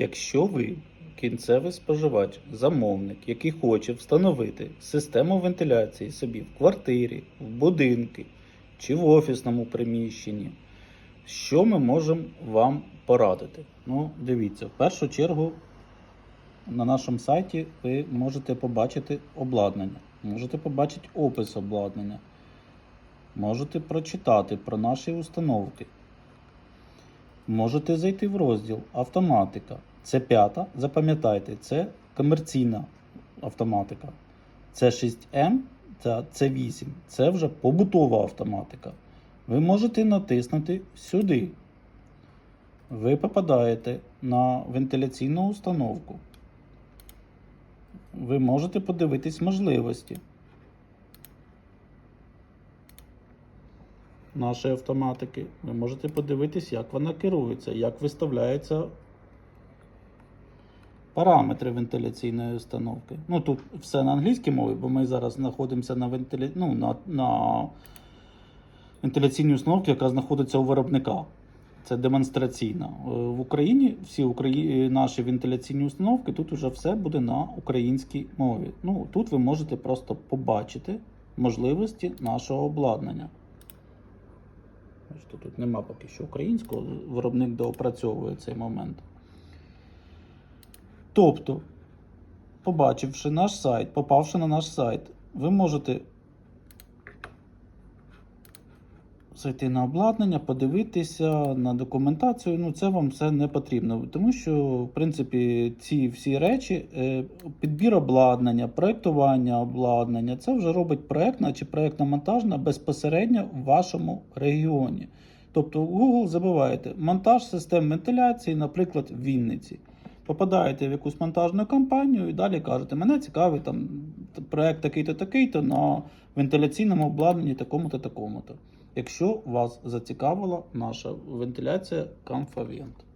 Якщо ви кінцевий споживач, замовник, який хоче встановити систему вентиляції собі в квартирі, в будинку чи в офісному приміщенні, що ми можемо вам порадити? Ну, дивіться, в першу чергу на нашому сайті ви можете побачити обладнання, можете побачити опис обладнання, можете прочитати про наші установки. Можете зайти в розділ автоматика. Це п'ята. Запам'ятайте, це комерційна автоматика. Це 6М та це 8. Це вже побутова автоматика. Ви можете натиснути сюди. Ви попадаєте на вентиляційну установку. Ви можете подивитись можливості. Нашої автоматики. Ви можете подивитись, як вона керується, як виставляються параметри вентиляційної установки. Ну тут все на англійській мові, бо ми зараз знаходимося на, вентиля... ну, на, на вентиляційній установці, яка знаходиться у виробника. Це демонстраційна. Е, В Україні всі Украї... наші вентиляційні установки, тут вже все буде на українській мові. Ну, тут ви можете просто побачити можливості нашого обладнання. Тут нема поки що українського, виробник доопрацьовує цей момент. Тобто, побачивши наш сайт, попавши на наш сайт, ви можете зайти на обладнання, подивитися на документацію. Ну, це вам все не потрібно, тому що, в принципі, ці всі речі, е, підбір обладнання, проєктування обладнання, це вже робить проєктна чи проєктна монтажна безпосередньо в вашому регіоні. Тобто, Google забиваєте монтаж систем вентиляції, наприклад, в Вінниці. Попадаєте в якусь монтажну компанію і далі кажете, мене цікавий там проект такий-то, такий-то на вентиляційному обладнанні такому-то, такому-то. Якщо вас зацікавила наша вентиляція Comfavent.